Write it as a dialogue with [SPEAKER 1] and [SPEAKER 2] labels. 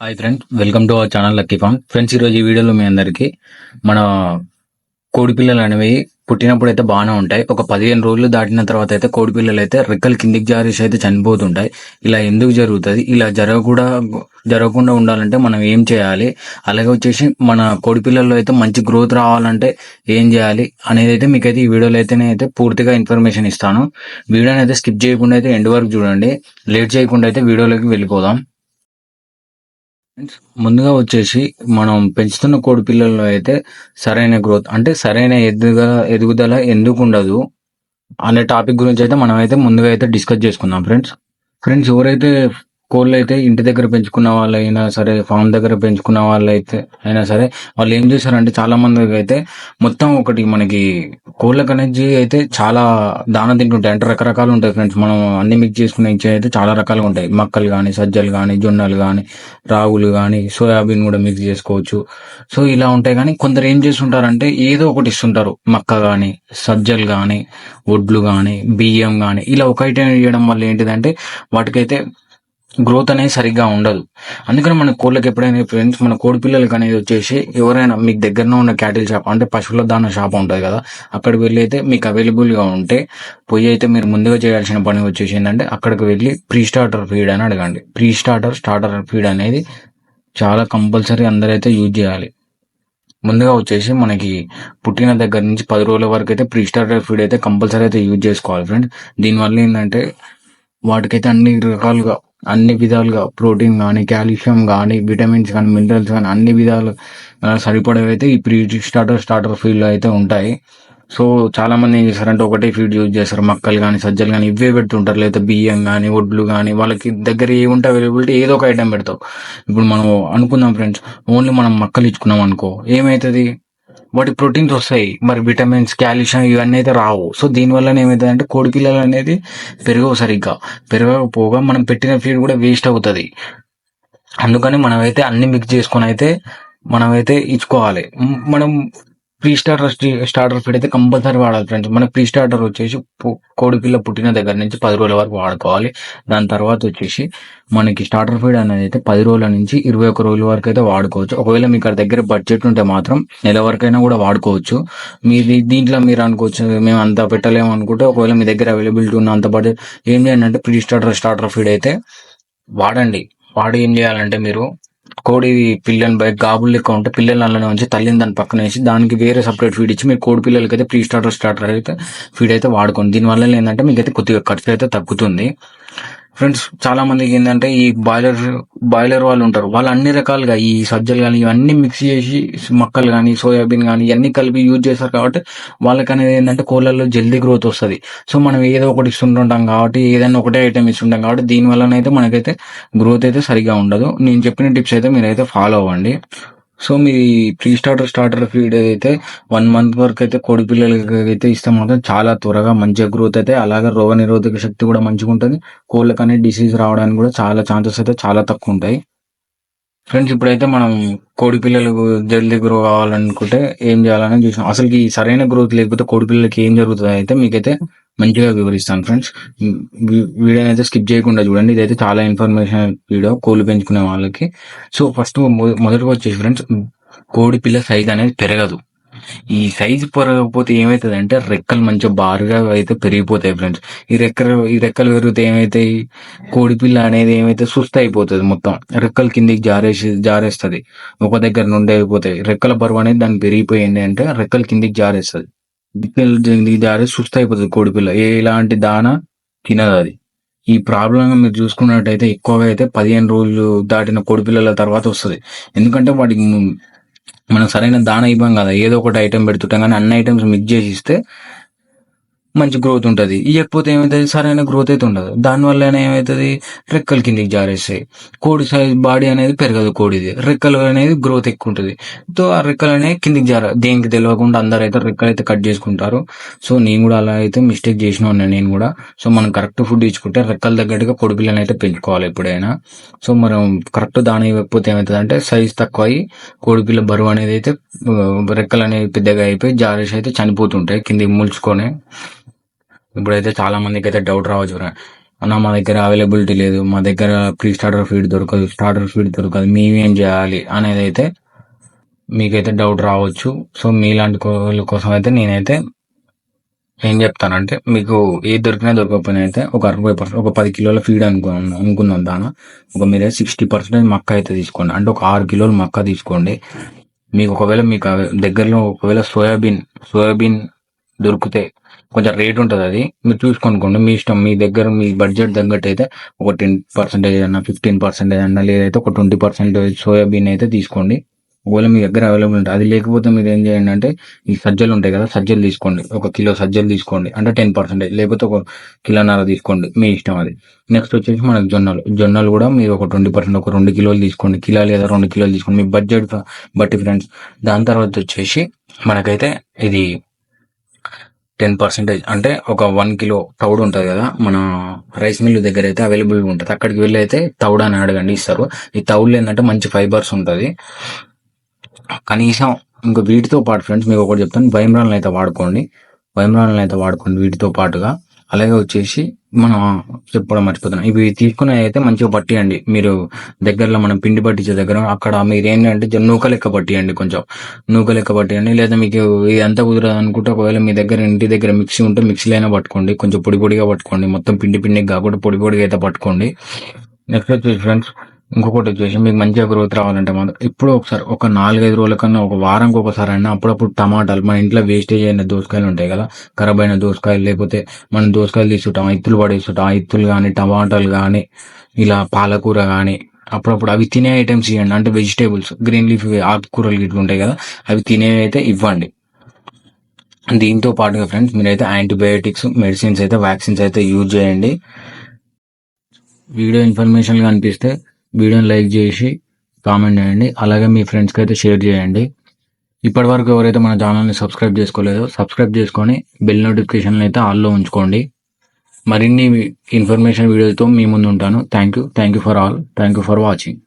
[SPEAKER 1] Hi friends welcome to our channel lucky farm friends ఈరోజు ఈ వీడియోలో మీ అందరికీ మన కోడి పిల్లలు అనేవి పుట్టినప్పుడు అయితే బాగానే ఉంటాయి. ఒక పదిహేను రోజులు దాటిన తర్వాత అయితే కోడి పిల్లలు అయితే రెక్కలు కిందికి జారేసి అయితే చనిపోతుంటాయి. ఇలా ఎందుకు జరుగుతుంది? ఇలా జరగకుండా జరగకుండా ఉండాలంటే మనం ఏం చేయాలి? అలాగే వచ్చేసి మన కోడి పిల్లల్లో అయితే మంచి గ్రోత్ రావాలంటే ఏం చేయాలి అనేది అయితే మీకైతే ఈ వీడియోలో అయితే అయితే పూర్తిగా ఇన్ఫర్మేషన్ ఇస్తాను. వీడియోని అయితే స్కిప్ చేయకుండా అయితే ఎండ్ వరకు చూడండి. లేట్ చేయకుండా అయితే వీడియోలోకి వెళ్ళిపోదాం. ముందుగా వచ్చేసి మనం పెంచుతున్న కోడి పిల్లల్లో అయితే సరైన గ్రోత్ అంటే సరైన ఎదుగుదల ఎదుగుదల ఎందుకు ఉండదు అనే టాపిక్ గురించి అయితే మనం అయితే ముందుగా అయితే డిస్కస్ చేసుకుందాం ఫ్రెండ్స్. ఫ్రెండ్స్ ఎవరైతే కోళ్ళు అయితే ఇంటి దగ్గర పెంచుకున్న వాళ్ళు అయినా సరే ఫామ్ దగ్గర పెంచుకున్న వాళ్ళు అయితే అయినా సరే వాళ్ళు ఏం చేశారంటే చాలా మందికి అయితే మొత్తం ఒకటి మనకి కోళ్ళకి అనేది అయితే చాలా దాన తింటుంటాయి. అంటే రకరకాలు ఉంటాయి ఫ్రెండ్స్. మనం అన్ని మిక్స్ చేసుకునే ఇచ్చే అయితే చాలా రకాలుగా ఉంటాయి. మక్కలు కానీ సజ్జలు కానీ జొన్నలు కానీ రాగులు కానీ సోయాబీన్ కూడా మిక్స్ చేసుకోవచ్చు. సో ఇలా ఉంటాయి. కానీ కొందరు ఏం చేస్తుంటారంటే ఏదో ఒకటి ఇస్తుంటారు. మక్క కానీ సజ్జలు కానీ వడ్లు కానీ బియ్యం కానీ ఇలా ఒక ఐటెం చేయడం వల్ల ఏంటిదంటే వాటికైతే గ్రోత్ అనేది సరిగ్గా ఉండదు. అందుకని మన కోళ్ళకి ఎప్పుడైనా ఫ్రెండ్స్ మన కోడి పిల్లలకి అనేది వచ్చేసి ఎవరైనా మీకు దగ్గరలో ఉన్న క్యాటిల్ షాప్ అంటే పశువుల దాన షాప్ ఉంటుంది కదా అక్కడికి వెళ్ళి అయితే మీకు అవైలబుల్గా ఉంటే పొయ్యి అయితే మీరు ముందుగా చేయాల్సిన పని వచ్చేసి ఏంటంటే అక్కడికి వెళ్ళి ప్రీ స్టార్టర్ ఫీడ్ అని అడగండి. ప్రీ స్టార్టర్ స్టార్టర్ ఫీడ్ అనేది చాలా కంపల్సరీ అందరైతే యూజ్ చేయాలి. ముందుగా వచ్చేసి మనకి పుట్టిన దగ్గర నుంచి పది రోజుల వరకు అయితే ప్రీ స్టార్టర్ ఫీడ్ అయితే కంపల్సరీ అయితే యూజ్ చేసుకోవాలి ఫ్రెండ్స్ దీనివల్ల ఏంటంటే వాటికైతే అన్ని రకాలుగా అన్ని విధాలుగా ప్రోటీన్ కానీ కాల్షియం కానీ విటమిన్స్ కానీ మినరల్స్ కానీ అన్ని విధాలు ఆ, సరిపడేవి అయితే ఈ ప్రీ స్టార్టర్ స్టార్టర్ ఫీల్డ్లో అయితే ఉంటాయి. సో చాలా మంది ఏం చేస్తారంటే ఒకటే ఫీడ్ యూజ్ చేస్తారు. మక్కలు కానీ సజ్జలు కానీ ఇవే పెడుతుంటారు. లేదా బియ్యం కానీ ఒడ్లు కానీ వాళ్ళకి దగ్గర ఏముంటే అవైలబిలిటీ ఏదో ఒక ఐటెం పెడతావు. ఇప్పుడు మనం అనుకుందాం ఫ్రెండ్స్ ఓన్లీ మనం మక్కలు ఇచ్చుకున్నాం అనుకో ఏమవుతుంది వాటి ప్రోటీన్స్ వస్తాయి. మరి విటమిన్స్ కాల్షియం ఇవన్నీ అయితే రావు. సో దీనివల్ల ఏమవుతుంది అంటే కోడి పిల్లలు అనేది పెరగవు సరిగ్గా. పెరగకపోగా మనం పెట్టిన ఫీడ్ కూడా వేస్ట్ అవుతుంది. అందుకని మనమైతే అన్ని మిక్స్ చేసుకొని అయితే మనమైతే ఇచ్చుకోవాలి. మనం ప్రీ స్టార్టర్ స్టార్టర్ ఫీడ్ అయితే కంపల్సరీ వాడాలి ఫ్రెండ్స్ మన ప్రీ స్టార్టర్ వచ్చేసి కోడిపిల్ల పుట్టిన దగ్గర నుంచి పది రోజుల వరకు వాడుకోవాలి. దాని తర్వాత వచ్చేసి మనకి స్టార్టర్ ఫీడ్ అనేది అయితే పది రోజుల నుంచి ఇరవై ఒక రోజుల వరకు అయితే వాడుకోవచ్చు. ఒకవేళ మీకు దగ్గర బడ్జెట్ ఉంటే మాత్రం నెల వరకైనా కూడా వాడుకోవచ్చు. మీది దీంట్లో మీరు అనుకోవచ్చు మేము అంత పెట్టలేము అనుకుంటే ఒకవేళ మీ దగ్గర అవైలబిలిటీ ఉన్న అంత బడ్జెట్ ఏం చేయండి అంటే ప్రీ స్టార్టర్ స్టార్టర్ ఫీడ్ అయితే వాడండి. వాడి ఏం చేయాలంటే మీరు కోడి పిల్లని బై గాబుల్ లెక్క ఉంటే పిల్లలు అందులోనే ఉంచి తల్లిని దాని పక్కన వేసి దానికి వేరే సపరేట్ ఫీడ్ ఇచ్చి మీరు కోడి పిల్లలకి అయితే ప్రీ స్టార్టర్ స్టార్టర్ అయితే ఫీడ్ అయితే వాడుకోండి. దీనివల్ల ఏంటంటే మీకు అయితే కొద్దిగా ఖర్చు అయితే తగ్గుతుంది. ఫ్రెండ్స్ చాలా మందికి ఏంటంటే ఈ బాయిలర్ బాయిలర్ వాళ్ళు ఉంటారు. వాళ్ళు అన్ని రకాలుగా ఈ సజ్జలు కానీ ఇవన్నీ మిక్స్ చేసి మక్కలు కానీ సోయాబీన్ కానీ ఇవన్నీ కలిపి యూజ్ చేస్తారు కాబట్టి వాళ్ళకి అనేది ఏంటంటే కోళ్ళల్లో జల్దీ గ్రోత్ వస్తుంది. సో మనం ఏదో ఒకటి ఇస్తుంటుంటాం కాబట్టి ఏదైనా ఒకటే ఐటమ్ ఇస్తుంటాం కాబట్టి దీని మనకైతే గ్రోత్ అయితే సరిగా ఉండదు. నేను చెప్పిన టిప్స్ అయితే మీరైతే ఫాలో అవ్వండి. సో మీ ప్రీ స్టార్టర్ స్టార్టర్ ఫీడ్ అయితే వన్ మంత్ వరకు అయితే కోడి పిల్లలకి అయితే ఇస్తాం మాత్రం చాలా త్వరగా మంచిగా గ్రోత్ అయితే అలాగే రోగ నిరోధక శక్తి కూడా మంచిగా ఉంటుంది. కోళ్ళకి అనేది డిసీజ్ రావడానికి కూడా చాలా ఛాన్సెస్ అయితే చాలా తక్కువ ఉంటాయి. ఫ్రెండ్స్ ఇప్పుడైతే మనం కోడి పిల్లలకు జల్దీ గ్రో కావాలనుకుంటే ఏం చేయాలని చూసాం అసలు ఈ సరైన గ్రోత్ లేకపోతే కోడి పిల్లలకి ఏం జరుగుతుంది అయితే మీకైతే మంచిగా వివరిస్తాను ఫ్రెండ్స్ వీడియో అయితే స్కిప్ చేయకుండా చూడండి. ఇదైతే చాలా ఇన్ఫర్మేషన్ వీడియో కోళ్ళు పెంచుకునే వాళ్ళకి. సో ఫస్ట్ మొదటగా వచ్చేసి ఫ్రెండ్స్ కోడి పిల్ల సైజ్ అనేది పెరగదు. ఈ సైజు పెరగకపోతే ఏమవుతుంది అంటే రెక్కలు మంచిగా బారుగా అయితే పెరిగిపోతాయి ఫ్రెండ్స్ ఈ రెక్కలు ఈ రెక్కలు పెరిగితే ఏమైతాయి? కోడి పిల్ల అనేది ఏమైతే సుస్థ అయిపోతుంది మొత్తం. రెక్కలు కిందికి జారేసి జారేస్తుంది. ఒక దగ్గర నుండి అయిపోతాయి. రెక్కల బరువు అనేది దాన్ని పెరిగిపోయింది అంటే రెక్కలు కిందికి జారేస్తుంది. రెక్కలు సుస్థ అయిపోతుంది కోడిపిల్ల ఎలాంటి దాన తినదు అది. ఈ ప్రాబ్లం మీరు చూసుకున్నట్టయితే ఎక్కువగా అయితే పదిహేను రోజులు దాటిన కోడిపిల్లల తర్వాత వస్తుంది. ఎందుకంటే వాటికి మనం సరైన దాన ఇవ్వం కదా. ఏదో ఒకటి ఐటెం పెడుతుంటాం కానీ అన్ని ఐటమ్స్ మిక్స్ చేసి ఇస్తే మంచి గ్రోత్ ఉంటుంది. ఇవ్వకపోతే ఏమవుతుంది సరైన గ్రోత్ అయితే ఉండదు. దానివల్ల ఏమవుతుంది రెక్కలు కిందికి జారేస్తాయి. కోడి సైజ్ బాడీ అనేది పెరగదు కోడిది. రెక్కలు అనేది గ్రోత్ ఎక్కువ ఉంటుంది. సో ఆ రెక్కలు అనేవి కిందికి జార దేనికి తెలియకుండా అందరు అయితే రెక్కలు అయితే కట్ చేసుకుంటారు. సో నేను కూడా అలా అయితే మిస్టేక్ చేసిన ఉన్నాను నేను కూడా. సో మనం కరెక్ట్ ఫుడ్ ఇచ్చుకుంటే రెక్కల తగ్గట్టుగా పొడి పిల్లని అయితే పెంచుకోవాలి ఎప్పుడైనా. సో మనం కరెక్ట్ దాని ఇవ్వకపోతే ఏమవుతుంది అంటే సైజ్ తక్కువ అయ్యి కోడిపిల్ల బరువు అనేది అయితే రెక్కలు అనేవి పెద్దగా అయిపోయి జారేసి అయితే చనిపోతుంటాయి. కిందికి ముల్చుకొని. ఇప్పుడైతే చాలా మందికి అయితే డౌట్ రావచ్చు అన్న మా దగ్గర అవైలబిలిటీ లేదు. మా దగ్గర ప్రీ స్టార్టర్ ఫీడ్ దొరకదు. స్టార్టర్ ఫీడ్ దొరకదు. మేమేం చేయాలి అనేది అయితే మీకైతే డౌట్ రావచ్చు. సో మీలాంటి వాళ్ళ కోసం అయితే నేనైతే ఏం చెప్తానంటే మీకు ఏది దొరికినా దొరకకపోయినా అయితే ఒక అరవై పర్సెంట్ ఒక పది కిలోల ఫీడ్ అనుకున్నాం అనుకుందాం దాన. ఒక మీరే సిక్స్టీ పర్సెంటేజ్ మక్క అయితే తీసుకోండి. అంటే ఒక ఆరు కిలోలు మక్క తీసుకోండి. మీకు ఒకవేళ మీకు దగ్గరలో ఒకవేళ సోయాబీన్ సోయాబీన్ దొరికితే కొంచెం రేట్ ఉంటుంది అది. మీరు చూసుకొనుకోండి మీ ఇష్టం మీ దగ్గర మీ బడ్జెట్ తగ్గట్టు అయితే ఒక టెన్ పర్సెంటేజ్ అన్న ఫిఫ్టీన్ పర్సెంటేజ్ అన్న లేదైతే ఒక ట్వంటీ పర్సెంటేజ్ సోయాబీన్ అయితే తీసుకోండి. ఒకవేళ మీ దగ్గర అవైలబుల్ ఉంటుంది అది లేకపోతే మీరు ఏం చేయండి అంటే ఈ సజ్జలు ఉంటాయి కదా సజ్జలు తీసుకోండి. ఒక కిలో సజ్జలు తీసుకోండి. అంటే టెన్ పర్సెంటేజ్ లేకపోతే ఒక కిలోన్నర తీసుకోండి మీ ఇష్టం అది. నెక్స్ట్ వచ్చేసి మనకు జొన్నలు. జొన్నలు కూడా మీరు ఒక ట్వంటీ పర్సెంట్ ఒక రెండు కిలోలు తీసుకోండి. కిలో లేదా రెండు కిలోలు తీసుకోండి. మీ బడ్జెట్ బట్టి ఫ్రెండ్స్ దాని తర్వాత వచ్చేసి మనకైతే ఇది టెన్ పర్సెంటేజ్. అంటే ఒక వన్ కిలో తౌడు ఉంటుంది కదా మన రైస్ మిల్ దగ్గర అయితే అవైలబుల్ ఉంటుంది. అక్కడికి వెళ్ళి అయితే తౌడు అని అడగండి ఇస్తారు. ఈ తౌడులో ఏంటంటే మంచి ఫైబర్స్ ఉంటుంది. కనీసం ఇంకా వీటితో పాటు ఫ్రెండ్స్ మీకు ఒకటి చెప్తాను. వైమ్రాన్లు అయితే వాడుకోండి. వైమ్రాన్లు అయితే వాడుకోండి వీటితో పాటుగా. అలాగే వచ్చేసి మనం చెప్పడం మర్చిపోతున్నాం. ఇవి తీసుకునే అయితే మంచిగా పట్టియండి. మీరు దగ్గరలో మనం పిండి పట్టించే దగ్గర అక్కడ మీరు ఏంటంటే నూక లెక్క పట్టియండి కొంచెం. నూక లెక్క పట్టియండి. లేదా మీకు ఇది అంతా కుదరదు అనుకుంటే ఒకవేళ మీ దగ్గర ఇంటి దగ్గర మిక్సీ ఉంటే మిక్సీలైనా అయినా పట్టుకోండి. కొంచెం పొడి పొడిగా పట్టుకోండి. మొత్తం పిండి పిండికి కాకుండా పొడి పొడిగా అయితే పట్టుకోండి. నెక్స్ట్ వచ్చేసి ఫ్రెండ్స్ ఇంకొకటి వచ్చేసి మీకు మంచిగా గ్రోత్ రావాలంటే మాత్రం ఇప్పుడు ఒకసారి ఒక నాలుగైదు రోజుల కన్నా ఒక వారంకి ఒకసారి అయినా అప్పుడప్పుడు టమాటాలు మన ఇంట్లో వేస్టేజ్ అయిన దోసకాయలు ఉంటాయి కదా ఖరాబ్ అయిన దోసకాయలు లేకపోతే మనం దోసకాయలు తీసుకుంటాం ఇత్తులు పడేస్తుంటాం ఆ ఇత్తులు కానీ టమాటాలు కానీ ఇలా పాలకూర కానీ అప్పుడప్పుడు అవి తినే ఐటమ్స్ ఇవ్వండి. అంటే వెజిటేబుల్స్ గ్రీన్ లీఫ్ ఆకుకూరలు ఇట్లా ఉంటాయి కదా అవి తినేవి అయితే ఇవ్వండి. దీంతో పాటుగా ఫ్రెండ్స్ మీరైతే యాంటీబయాటిక్స్ మెడిసిన్స్ అయితే వ్యాక్సిన్స్ అయితే యూజ్ చేయండి. వీడియో ఇన్ఫర్మేషన్గా అనిపిస్తే వీడియోని లైక్ చేసి కామెంట్ చేయండి. అలాగే మీ ఫ్రెండ్స్కి అయితే షేర్ చేయండి. ఇప్పటి వరకు ఎవరైతే మన ఛానల్ని సబ్స్క్రైబ్ చేసుకోలేదో సబ్స్క్రైబ్ చేసుకొని బెల్ నోటిఫికేషన్లు అయితే ఆల్లో ఉంచుకోండి. మరిన్ని ఇన్ఫర్మేషన్ వీడియోతో మీ ముందు ఉంటాను thank you. Thank you for all. Thank you for watching.